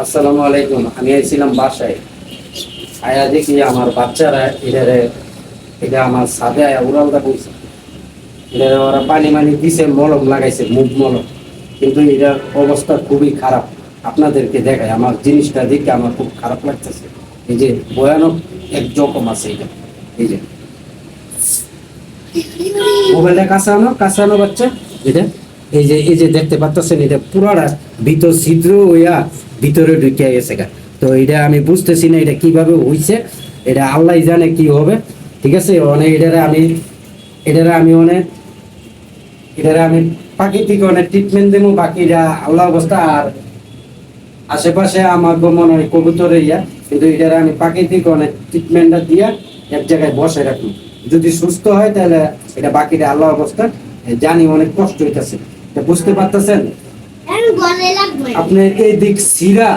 আসসালামু আলাইকুম, আমি এসেছিলাম বাসায়। আয়া দেখি আমার বাচ্চারা এটারে এটা আমার সাদে আয়া উড়ালটা বলছে এটারে ওরা পানি মানি দিছে, মলম লাগাইছে, মুখ মলম। কিন্তু এটার অবস্থা খুবই খারাপ। আপনাদেরকে দেখায় আমার জিনিসটা দেখে আমার খুব খারাপ লাগতেছে। এই যে ভয়ানক এক জখম আছে এটা। এই যে। মোবাইলটা কাছে আনো কাছে আনো বাচ্চা, এটা। এই যে এই যে দেখতে পাচ্ছেন এটা পুরাটা ভিতর ছিদ্র হইয়া ভিতরে ঢুকিয়া গেছে গা। তো এটা আমি বুঝতেছি না, এটা কীভাবে হইছে, এটা আল্লাহ জানে কি হবে, ঠিক আছে? অনেক এটারে আমি এটারে আমি অনেক, এটারে আমি প্রাকৃতিক অনেক ট্রিটমেন্ট দেবো বাকিটা আল্লাহ অবস্থা আর আশেপাশে আমার মনে হয় কবুতরে ইয়া কিন্তু এটারে আমি প্রাকৃতিক অনেক ট্রিটমেন্টটা দিয়া এক জায়গায় বসে রাখি যদি সুস্থ হয় তাহলে এটা বাকিটা আল্লাহ অবস্থা, জানি অনেক কষ্ট হইতেছে। বুঝতে পারতেছেন? আপনার এই দিক সিরা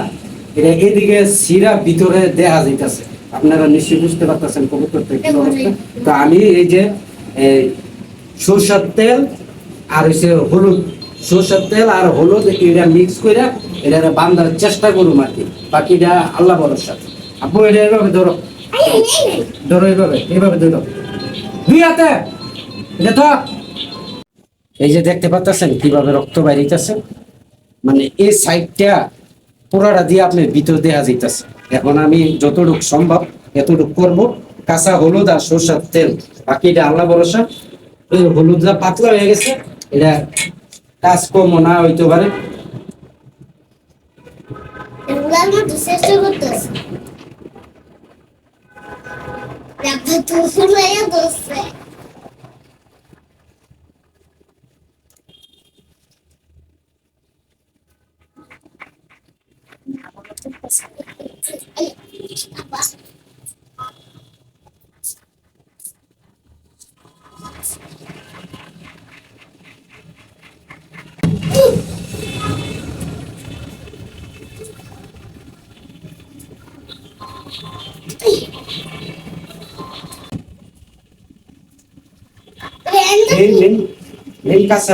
এটা এদিকে সিরা ভিতরে দেখা যাইতেছে। আপনারা নিশ্চয়ই বুঝতে পারতেছেন কবুতরটা কি অবস্থা তো আমি এই যে সরষের তেল আর হচ্ছে হলুদ। সরষের তেল আর হলুদ এটা মিক্স করে এটা বান্ধার চেষ্টা করুম আর কি। বাকিটা আল্লাহ বলার সাথে। আপু এটা এভাবে ধরো। ধরো এইভাবে এইভাবে ধরো। দুই হাতে এটা তো এই যে দেখতে পাচ্ছেন, কীভাবে রক্ত বাইরিতেছে মানে এই সাইডটা পুরাটা দিয়ে আপনি ভিতর দেওয়া যাইতেছে। এখন আমি যতটুকু সম্ভব এতটুকু করব। কাঁচা হলুদ আর সরষের তেল। বাকিটা আল্লাহ ভরসা। এই হলুদটা পাতলা হয়ে গেছে। এটা কাজ কম না হইতে পারে। চেষ্টা করতেছে। দেখো তো ফুলাইয়া দোষে মেন মেন মেন কাছে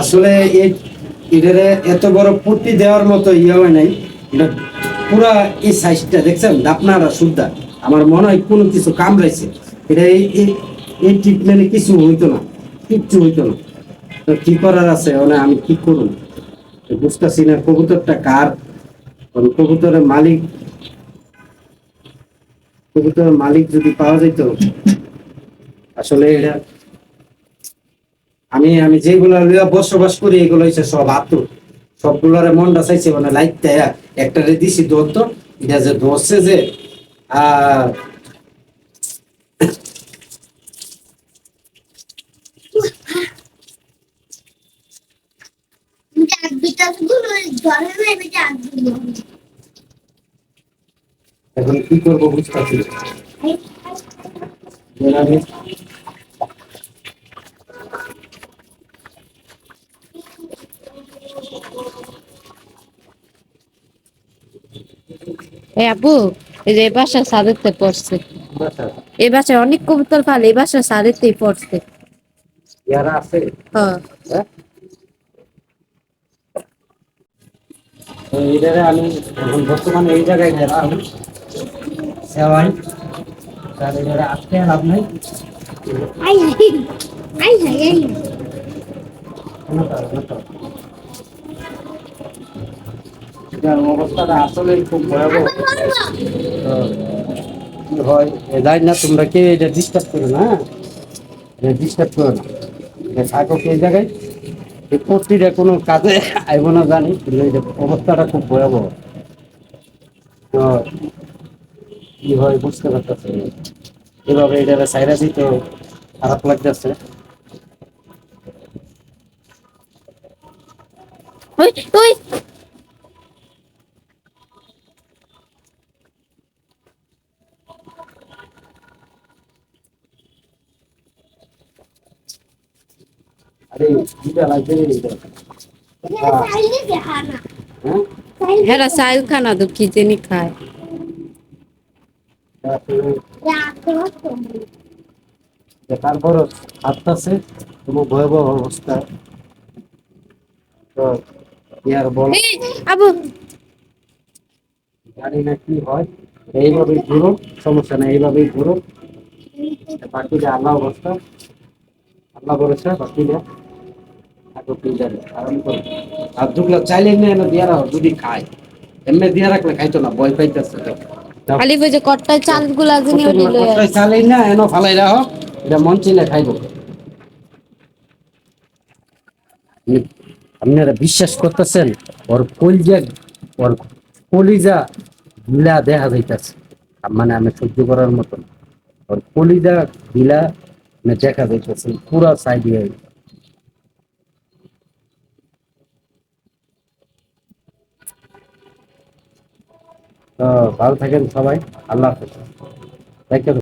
আসলে এটারে এত বড় পুটি দেওয়ার মতো ইয়ে হয় নাই। এটা পুরা এই সাইজটা, দেখছেন? আপনারা সুদ্ধা। আমার মনে হয় কোনো কিছু কামড়াইছে। এটা এই ট্রিটমেন্টে কিছু হইতো না, কিচ্ছু হইতো না। তো কি করার আছে? মানে আমি কি করুন বুঝতেছি না, কবুতরটা কার? কবুতরের মালিক কবুতরের মালিক যদি পাওয়া যেত আসলে এটা আমি আমি যেগুলো বসবাস করি, এগুলো হচ্ছে সব আতুর সবগুলোরে মনটা চাইছে মানে লাইট একটা রে দিছি ধরতো এটা যে ধরছে যে আর এখন কি করব বুঝতে না। এই আপু এই যে এই বাসা সাদেরতে পড়ছে। এই বাসায় অনেক কবুতর পালে এই বাসা সাদেরতেই পড়ছে। ইয়ারা আছে? হ্যাঁ। হ্যাঁ? আমি এখন বর্তমানে এই জায়গায় তাহলে এটারে আজকে লাভ নাই। আই আই আই আই আই এটার অবস্থাটা আসলে খুব ভয়াবহ। তো হয়? যাই না তোমরা কে এটা ডিস্টার্ব করো না এটা ডিস্টার্ব করো না। এটা থাকো এই জায়গায়? এই পত্রিটা কোনো কাজে আইব না জানি কিন্তু এটা অবস্থাটা খুব ভয়াবহ। তো কি হয় বুঝতে পারতেছে এভাবে এটা সাইরা দিতে খারাপ লাগতেছে। ওই ওই আরে দুটা লাগবে রে এটা। এটা চাইলে দেখা না হ্যাঁ চাইলে হেরা সাইল খানা তো কি জানি খায়। তারপরে কোনো ভয়াবহ অবস্থা। তো বল? আবু। জানি না কি হয় এইভাবেই ঘুরো সমস্যা নেই এইভাবেই ঘুরো। বাকি যে আল্লাহ অবস্থা। আল্লাহ বলেছে বাকি আর দুগুলো চাইলে না এনে দিয়া রাখো যদি খায় এমনি দিয়া রাখলে খাইতো না ভয় পাইতেছে খালি ওই যে কট্টায় চালগুলা যিনি ওটি লয়ে আসে। চাইলে না এনে ফালাই রাখো এটা মন খাইব। আপনারা বিশ্বাস করতেছেন? ওর কলজা ওর কলিজা গিলা দেখা যাইতেছে। মানে আমি সহ্য করার মতন ওর কলিজা গিলা দেখা যাইতেছে পুরা সাইড। হয়ে তো ভালো থাকেন সবাই আল্লাহ হাফেজ থ্যাংক.